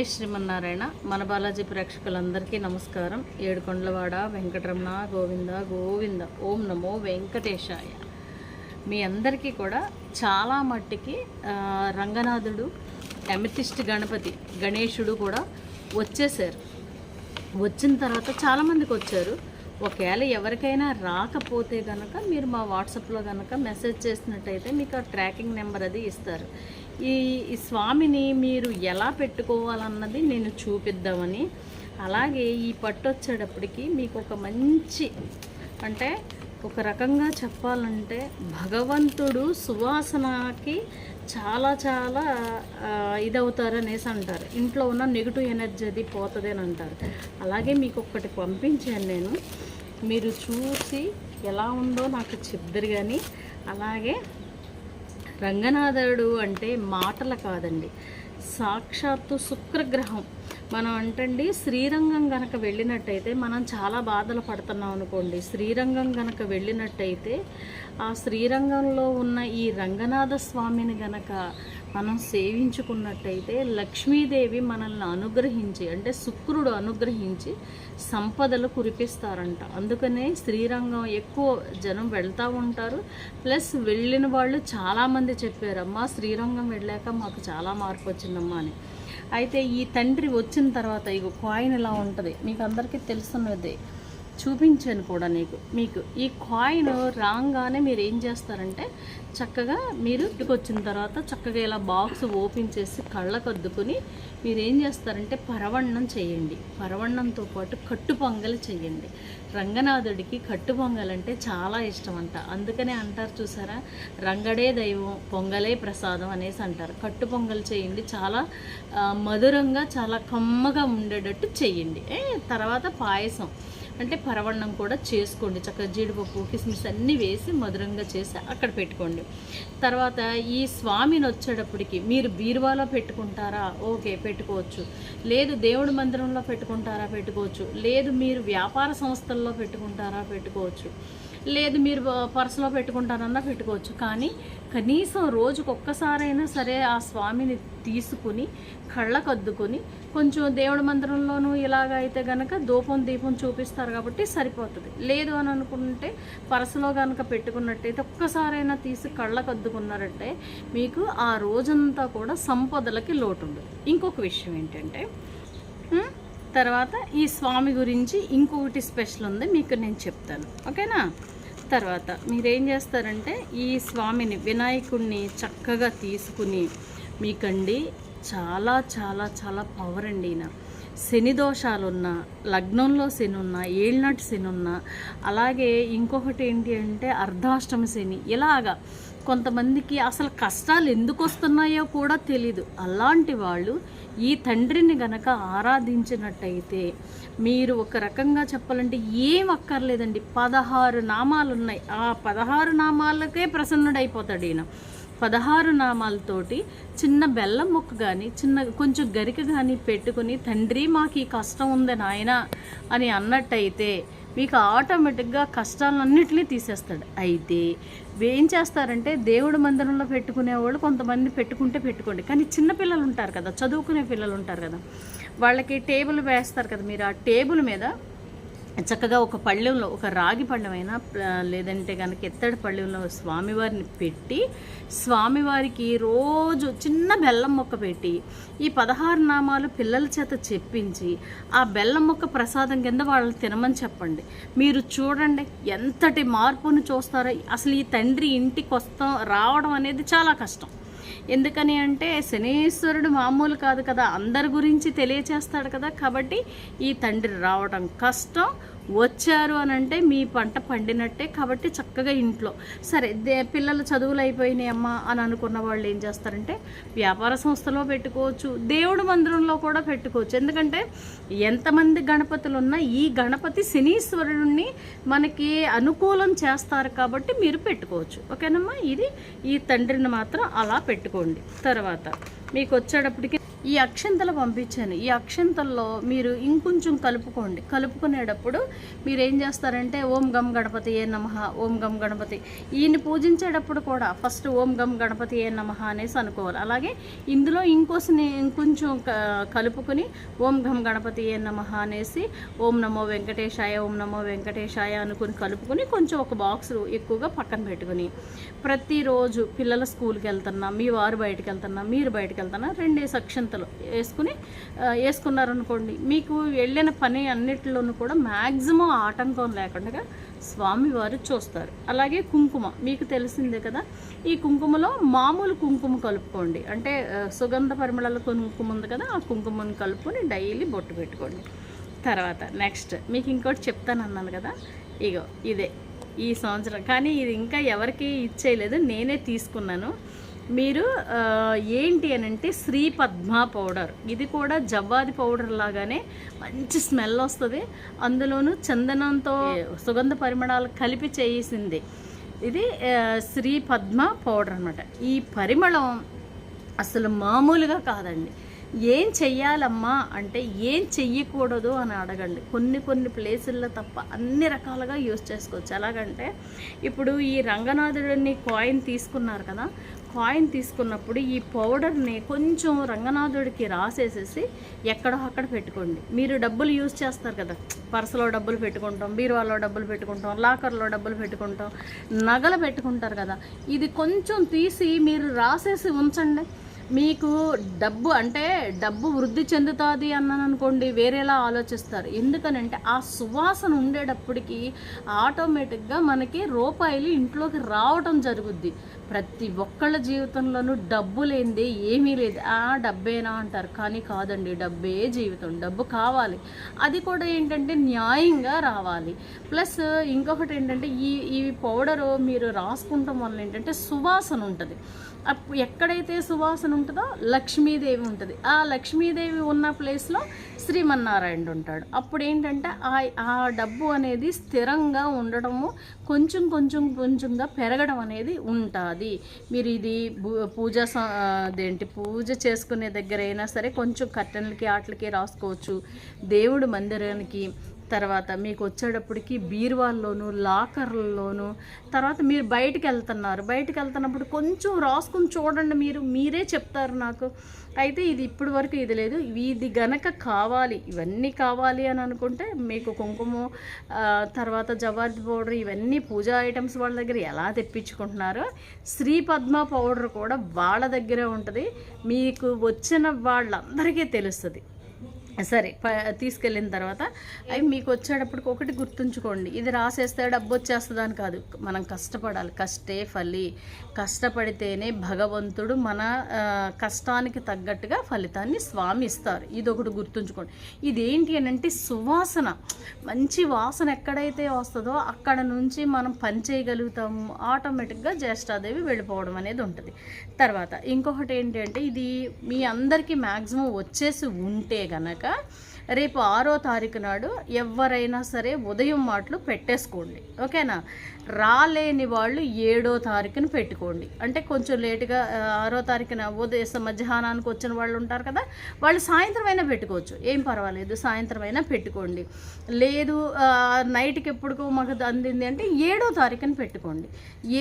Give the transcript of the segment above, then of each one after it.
జై శ్రీమన్నారాయణ. మన బాలాజీ ప్రేక్షకులందరికీ నమస్కారం. ఏడుకొండలవాడ వెంకటరమణ గోవింద గోవింద ఓం నమో వెంకటేశాయ. మీ అందరికీ కూడా చాలా మట్టికి రంగనాథుడు ఎమతిస్ట్ గణపతి గణేశుడు కూడా వచ్చేసారు వచ్చిన తర్వాత చాలామందికి వచ్చారు. ఒకవేళ ఎవరికైనా రాకపోతే కనుక మీరు మా వాట్సాప్లో కనుక మెసేజ్ చేసినట్టయితే మీకు ఆ ట్రాకింగ్ నెంబర్ అది ఇస్తారు. ఈ స్వామిని మీరు ఎలా పెట్టుకోవాలన్నది నేను చూపిద్దామని. అలాగే ఈ పట్టు వచ్చేటప్పటికి మీకు ఒక మంచి అంటే ఒక రకంగా చెప్పాలంటే భగవంతుడు సువాసనకి చాలా చాలా ఇదవుతారు అనేసి అంటారు. ఇంట్లో ఉన్న నెగిటివ్ ఎనర్జీ అది పోతుంది అని అంటారు. అలాగే మీకు ఒక్కటి పంపించాను నేను. మీరు చూసి ఎలా ఉందో నాకు చెప్దరు కానీ అలాగే రంగనాథుడు అంటే మాటలు కాదండి. సాక్షాత్తు శుక్రగ్రహం. మనం అంటండి శ్రీరంగం గనక వెళ్ళినట్టయితే మనం చాలా బాధలు పడుతున్నాం అనుకోండి. శ్రీరంగం గనక వెళ్ళినట్టయితే ఆ శ్రీరంగంలో ఉన్న ఈ రంగనాథ స్వామిని గనక మనం సేవించుకున్నట్టయితే లక్ష్మీదేవి మనల్ని అనుగ్రహించి అంటే శుక్రుడు అనుగ్రహించి సంపదలు కురిపిస్తారంట. అందుకనే శ్రీరంగం ఎక్కువ జనం వెళ్తూ ఉంటారు. ప్లస్ వెళ్ళిన వాళ్ళు చాలామంది చెప్పారమ్మా శ్రీరంగం వెళ్ళాక మాకు చాలా మార్పు వచ్చిందమ్మా అని. అయితే ఈ తండ్రి వచ్చిన తర్వాత ఇగో కాయిన్ ఇలా ఉంటుంది. మీకు అందరికీ తెలుసున్నదే. చూపించాను కూడా నీకు. మీకు ఈ కాయిన్ రాగానే మీరు ఏం చేస్తారంటే చక్కగా మీరు ఇంటికి వచ్చిన తర్వాత చక్కగా ఇలా బాక్స్ ఓపెన్ చేసి కళ్ళకు అద్దుకుని మీరు ఏం చేస్తారంటే పరవన్నం చేయండి. పరవన్నంతో పాటు కట్టు పొంగలి చేయండి. రంగనాథుడికి కట్టు పొంగల్ అంటే చాలా ఇష్టం అంట అందుకనే అంటారు చూసారా రంగడే దైవం పొంగలే ప్రసాదం అనేసి అంటారు. కట్టు పొంగల్ చేయండి. చాలా మధురంగా చాలా కమ్మగా ఉండేటట్టు చేయండి. ఏ తర్వాత పాయసం. అంటే పరవన్నం కూడా చేసుకోండి. చక్కగా జీడిపప్పు కిస్మిస్ అన్నీ వేసి మధురంగా చేసి అక్కడ పెట్టుకోండి. తర్వాత ఈ స్వామిని వచ్చేటప్పటికి మీరు బీరువాలో పెట్టుకుంటారా? ఓకే పెట్టుకోవచ్చు. లేదు దేవుడి మందిరంలో పెట్టుకుంటారా? పెట్టుకోవచ్చు. లేదు మీరు వ్యాపార సంస్థల్లో పెట్టుకుంటారా? పెట్టుకోవచ్చు. లేదు మీరు పర్సులో పెట్టుకుంటారన్నా పెట్టుకోవచ్చు. కానీ కనీసం రోజుకు ఒక్కసారైనా సరే ఆ స్వామిని తీసుకుని కళ్ళకద్దుకొని కొంచెం దేవుడి మందిరంలోనూ ఇలాగ అయితే గనక దూపం దీపం చూపిస్తారు కాబట్టి సరిపోతుంది. లేదు అని అనుకుంటే పరసలో కనుక పెట్టుకున్నట్టయితే ఒక్కసారైనా తీసి కళ్ళకద్దుకున్నారంటే మీకు ఆ రోజంతా కూడా సంపదలకి లోటు ఉండదు ఇంకొక విషయం ఏంటంటే తర్వాత ఈ స్వామి గురించి ఇంకొకటి స్పెషల్ ఉంది మీకు నేను చెప్తాను. ఓకేనా? తర్వాత మీరేం చేస్తారంటే ఈ స్వామిని వినాయకుడిని చక్కగా తీసుకుని మీకండి. చాలా చాలా చాలా పవర్ అండి నాకు శని దోషాలున్నా లగ్నంలో శని ఉన్నా ఏళ్ళనాటి శని ఉన్నా అలాగే ఇంకొకటి ఏంటి అంటే అర్ధాష్టమ శని. ఇలాగా కొంతమందికి అసలు కష్టాలు ఎందుకు వస్తున్నాయో కూడా తెలీదు. అలాంటి వాళ్ళు ఈ తండ్రిని గనక ఆరాధించినట్టయితే మీరు ఒక రకంగా చెప్పాలంటే ఏం అక్కర్లేదండి. పదహారు నామాలు ఉన్నాయి ఆ పదహారు నామాలకే ప్రసన్నుడైపోతాడు ఈయన. పదహారు నామాలతోటి చిన్న బెల్లం ముక్క కానీ చిన్న కొంచెం గరిక కానీ పెట్టుకుని తండ్రి మాకు ఈ కష్టం ఉంది నాయన అని అన్నట్టయితే మీకు ఆటోమేటిక్గా కష్టాలన్నింటినీ తీసేస్తాడు. అయితే ఏం చేస్తారంటే దేవుడి మందిరంలో పెట్టుకునేవాళ్ళు కొంతమంది పెట్టుకుంటే పెట్టుకోండి. కానీ చిన్న పిల్లలు ఉంటారు కదా చదువుకునే పిల్లలు ఉంటారు కదా వాళ్ళకి టేబుల్ వేస్తారు కదా మీరు ఆ టేబుల్ మీద చక్కగా ఒక పళ్ళెంలో ఒక రాగి పళ్ళెమైనా లేదంటే కనుక ఎత్తడి పళ్ళెంలో స్వామివారిని పెట్టి స్వామివారికి రోజు చిన్న బెల్లం మొక్క పెట్టి ఈ పదహారు నామాలు పిల్లల చేత చెప్పించి ఆ బెల్లం మొక్క ప్రసాదం కింద వాళ్ళని తినమని చెప్పండి. మీరు చూడండి ఎంతటి మార్పును చూస్తారో. అసలు ఈ తండ్రి ఇంటికి వస్తాం రావడం అనేది చాలా కష్టం. ఎందుకని అంటే శనీశ్వరుడు మామూలు కాదు కదా అందరి గురించి తెలియచేస్తాడు కదా కాబట్టి ఈ తండ్రి రావడం కష్టం వచ్చారు అని అంటే మీ పంట పండినట్టే కాబట్టి చక్కగా ఇంట్లో. సరే దే పిల్లలు చదువులు అయిపోయినాయి అమ్మ అని అనుకున్న వాళ్ళు ఏం చేస్తారంటే వ్యాపార సంస్థలో పెట్టుకోవచ్చు దేవుడి మందిరంలో కూడా పెట్టుకోవచ్చు. ఎందుకంటే ఎంతమంది గణపతులు ఉన్నా ఈ గణపతి శనీశ్వరుడిని మనకి అనుకూలం చేస్తారు కాబట్టి మీరు పెట్టుకోవచ్చు. ఓకేనమ్మా? ఇది ఈ తండ్రిని మాత్రం అలా పెట్టుకోండి. తర్వాత మీకు వచ్చేటప్పటికి ఈ అక్షంతలు పంపించాను. ఈ అక్షంతల్లో మీరు ఇంకొంచెం కలుపుకోండి. కలుపుకునేటప్పుడు మీరు ఏం చేస్తారంటే ఓం గం గణపతి ఏ నమ ఓం గం గణపతి. ఈయన్ని పూజించేటప్పుడు కూడా ఫస్ట్ ఓం గం గణపతి ఏ నమ అనేసి అనుకోవాలి. అలాగే ఇందులో ఇంకోసిని ఇంకొంచెం క- కలుపుకొని ఓం గం గణపతి ఏ నమ అనేసి ఓం నమో వెంకటేశాయ ఓం నమో వెంకటేశాయ అనుకుని కలుపుకొని కొంచెం ఒక బాక్స్ ఎక్కువగా పక్కన పెట్టుకుని ప్రతిరోజు పిల్లల స్కూల్కి వెళ్తున్నా మీ వారు బయటకు వెళ్తున్నా మీరు బయటకు వెళ్తున్నా రెండేసి అంతలో వేసుకుని వేసుకున్నారనుకోండి మీకు వెళ్ళిన పని అన్నిటిలోనూ కూడా మ్యాక్సిమం ఆటంకం లేకుండా స్వామివారు చూస్తారు. అలాగే కుంకుమ మీకు తెలిసిందే కదా ఈ కుంకుమలో మామూలు కుంకుమ కలుపుకోండి. అంటే సుగంధ పరిమళాల కుంకుమ ఉంది కదా ఆ కుంకుమను కలుపుకొని డైలీ బొట్టు పెట్టుకోండి. తర్వాత నెక్స్ట్ మీకు ఇంకోటి చెప్తాను అన్నాను కదా ఇగో ఇదే ఈ సంవత్సరం. కానీ ఇది ఇంకా ఎవరికి ఇచ్చేయలేదు నేనే తీసుకున్నాను. మీరు ఏంటి అని అంటే శ్రీ పద్మ పౌడర్. ఇది కూడా జవ్వాది పౌడర్ లాగానే మంచి స్మెల్ వస్తుంది. అందులోనూ చందనంతో సుగంధ పరిమళాలు కలిపి చేసింది. ఇది శ్రీ పద్మ పౌడర్ అనమాట ఈ పరిమళం అసలు మామూలుగా కాదండి. ఏం చెయ్యాలమ్మా అంటే ఏం చెయ్యకూడదు అని అడగండి. కొన్ని కొన్ని ప్లేసుల్లో తప్ప అన్ని రకాలుగా యూస్ చేసుకోవచ్చు. ఎలాగంటే ఇప్పుడు ఈ రంగనాథుడిని కాయిన్ తీసుకున్నారు కదా కాయిన్ తీసుకున్నప్పుడు ఈ పౌడర్ని కొంచెం రంగనాథుడికి రాసేసేసి ఎక్కడో అక్కడ పెట్టుకోండి. మీరు డబ్బులు యూజ్ చేస్తారు కదా పర్సులో డబ్బులు పెట్టుకుంటాం బీరువాలో డబ్బులు పెట్టుకుంటాం లాకర్లో డబ్బులు పెట్టుకుంటాం నగలు పెట్టుకుంటారు కదా ఇది కొంచెం తీసి మీరు రాసేసి ఉంచండి. మీకు డబ్బు అంటే డబ్బు వృద్ధి చెందుతుంది అన్నాను అనుకోండి వేరేలా ఆలోచిస్తారు. ఎందుకనంటే ఆ సువాసన ఉండేటప్పటికి ఆటోమేటిక్గా మనకి రూపాయలు ఇంట్లోకి రావటం జరుగుద్ది. ప్రతి ఒక్కళ్ళ జీవితంలోనూ డబ్బు లేనిదే ఏమీ లేదు. ఆ డబ్బేనా అంటారు. కానీ కాదండి డబ్బే జీవితం. డబ్బు కావాలి. అది కూడా ఏంటంటే న్యాయంగా రావాలి. ప్లస్ ఇంకొకటి ఏంటంటే ఈ ఈ పౌడరు మీరు రాసుకుంటాం వల్ల ఏంటంటే సువాసన ఉంటుంది. ఎక్కడైతే సువాసన ఉంటుందో లక్ష్మీదేవి ఉంటుంది. ఆ లక్ష్మీదేవి ఉన్న ప్లేస్లో శ్రీమన్నారాయణుడు ఉంటాడు అప్పుడు ఏంటంటే ఆ ఆ డబ్బు అనేది స్థిరంగా ఉండడము కొంచెం కొంచెం కొంచెంగా పెరగడం అనేది ఉంటుంది. మీరు ఇది పూజ స- అదేంటి పూజ చేసుకునే దగ్గర అయినా సరే కొంచెం కట్టెలకి ఆటలకి రాసుకోవచ్చు. దేవుడు మందిరానికి తర్వాత మీకు వచ్చేటప్పటికి బీరువాల్లోను లాకర్లలోను తర్వాత మీరు బయటికి వెళ్తున్నారు. బయటకు వెళ్తున్నప్పుడు కొంచెం రాసుకుని చూడండి మీరు మీరే చెప్తారు నాకు. అయితే ఇది ఇప్పటి వరకు ఇది లేదు. ఇది గనక కావాలి ఇవన్నీ కావాలి అని అనుకుంటే మీకు కుంకుమ తర్వాత జవాది పౌడర్ ఇవన్నీ పూజా ఐటమ్స్ వాళ్ళ దగ్గర ఎలా తెప్పించుకుంటున్నారో శ్రీ పద్మ పౌడర్ కూడా వాళ్ళ దగ్గరే ఉంటుంది. మీకు వచ్చిన వాళ్ళందరికీ తెలుస్తుంది. సరే ప తీసుకెళ్ళిన తర్వాత అవి మీకు వచ్చేటప్పటికి ఒకటి గుర్తుంచుకోండి. ఇది రాసేస్తే డబ్బు వచ్చేస్తుంది అని కాదు. మనం కష్టపడాలి. కష్టే ఫలి. కష్టపడితేనే భగవంతుడు మన కష్టానికి తగ్గట్టుగా ఫలితాన్ని స్వామి ఇస్తారు ఇది ఒకటి గుర్తుంచుకోండి. ఇదేంటి అని అంటే సువాసన. మంచి వాసన ఎక్కడైతే వస్తుందో అక్కడ నుంచి మనం పని చేయగలుగుతాము. ఆటోమేటిక్గా జ్యేష్ఠాదేవి వెళ్ళిపోవడం అనేది ఉంటుంది. తర్వాత ఇంకొకటి ఏంటంటే ఇది మీ అందరికీ మ్యాక్సిమం వచ్చేసి ఉంటే కనుక గనక రేపు ఆరో తారీఖు నాడు ఎవరైనా సరే ఉదయం మాటలు పెట్టేసుకోండి. ఓకేనా? రాలేని వాళ్ళు ఏడో తారీఖున పెట్టుకోండి. అంటే కొంచెం లేటుగా ఆరో తారీఖున ఉదయం మధ్యాహ్నానికి వచ్చిన వాళ్ళు ఉంటారు కదా వాళ్ళు సాయంత్రం అయినా పెట్టుకోవచ్చు. ఏం పర్వాలేదు సాయంత్రం అయినా పెట్టుకోండి. లేదు నైట్కి ఎప్పుడుకో మాకు అందింది అంటే ఏడో తారీఖున పెట్టుకోండి.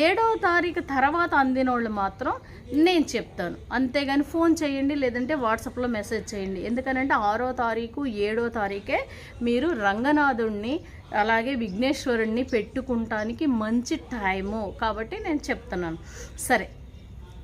ఏడో తారీఖు తర్వాత అందిన వాళ్ళు మాత్రం నేను చెప్తాను. అంతేగాని ఫోన్ చేయండి లేదంటే వాట్సాప్లో మెసేజ్ చేయండి. ఎందుకనంటే ఆరో తారీఖు ఏడో తారీఖే మీరు రంగనాథుణ్ణి అలాగే విఘ్నేశ్వరుణ్ణి పెట్టుకుంటానికి మంచి టైము. కాబట్టి నేను చెప్తున్నాను. సరే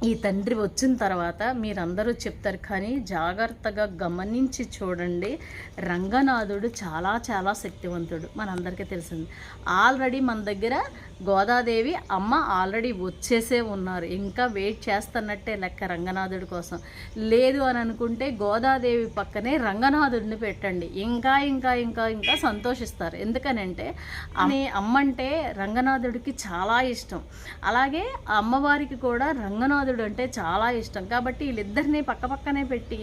ఈ తండ్రి వచ్చిన తర్వాత మీరందరూ చెప్తారు కానీ జాగ్రత్తగా గమనించి చూడండి. రంగనాథుడు చాలా చాలా శక్తివంతుడు. మనందరికీ తెలిసింది. ఆల్రెడీ మన దగ్గర గోదాదేవి అమ్మ ఆల్రెడీ వచ్చేసే ఉన్నారు. ఇంకా వెయిట్ చేస్తున్నట్టే లెక్క రంగనాథుడి కోసం. లేదు అని అనుకుంటే గోదాదేవి పక్కనే రంగనాథుడిని పెట్టండి. ఇంకా ఇంకా ఇంకా ఇంకా సంతోషిస్తారు. ఎందుకనంటే ఆమె అమ్మ అంటే రంగనాథుడికి చాలా ఇష్టం. అలాగే ఆ అమ్మవారికి కూడా రంగనాథుడు అంటే చాలా ఇష్టం. కాబట్టి వీళ్ళిద్దరిని పక్క పక్కనే పెట్టి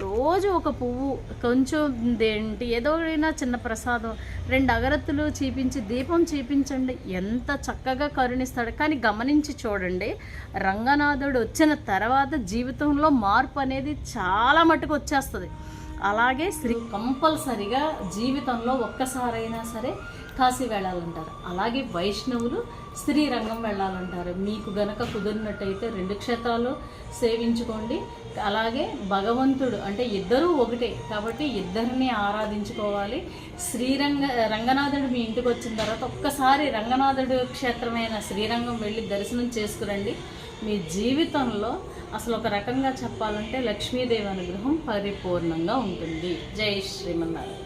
రోజు ఒక పువ్వు కొంచెం ఏంటి ఏదో అయినా చిన్న ప్రసాదం రెండు అగరత్తులు చీపించి దీపం చీపించండి. ఎంత చక్కగా కరుణిస్తాడు. కానీ గమనించి చూడండి రంగనాథుడు వచ్చిన తర్వాత జీవితంలో మార్పు అనేది చాలా మటుకు వచ్చేస్తుంది. అలాగే శ్రీ కంపల్సరిగా జీవితంలో ఒక్కసారైనా సరే కాశీ వెళ్ళాలంటారు. అలాగే వైష్ణవులు శ్రీరంగం వెళ్ళాలంటారు. మీకు గనక కుదిరినట్టయితే రెండు క్షేత్రాలు సేవించుకోండి. అలాగే భగవంతుడు అంటే ఇద్దరూ ఒకటే కాబట్టి ఇద్దరిని ఆరాధించుకోవాలి. శ్రీరంగ రంగనాథుడు మీ ఇంటికి వచ్చిన తర్వాత ఒక్కసారి రంగనాథుడు క్షేత్రమైన శ్రీరంగం వెళ్ళి దర్శనం చేసుకురండి. మీ జీవితంలో అసలు ఒక రకంగా చెప్పాలంటే లక్ష్మీదేవి అనుగ్రహం పరిపూర్ణంగా ఉంటుంది. జై శ్రీమన్నారాయణ.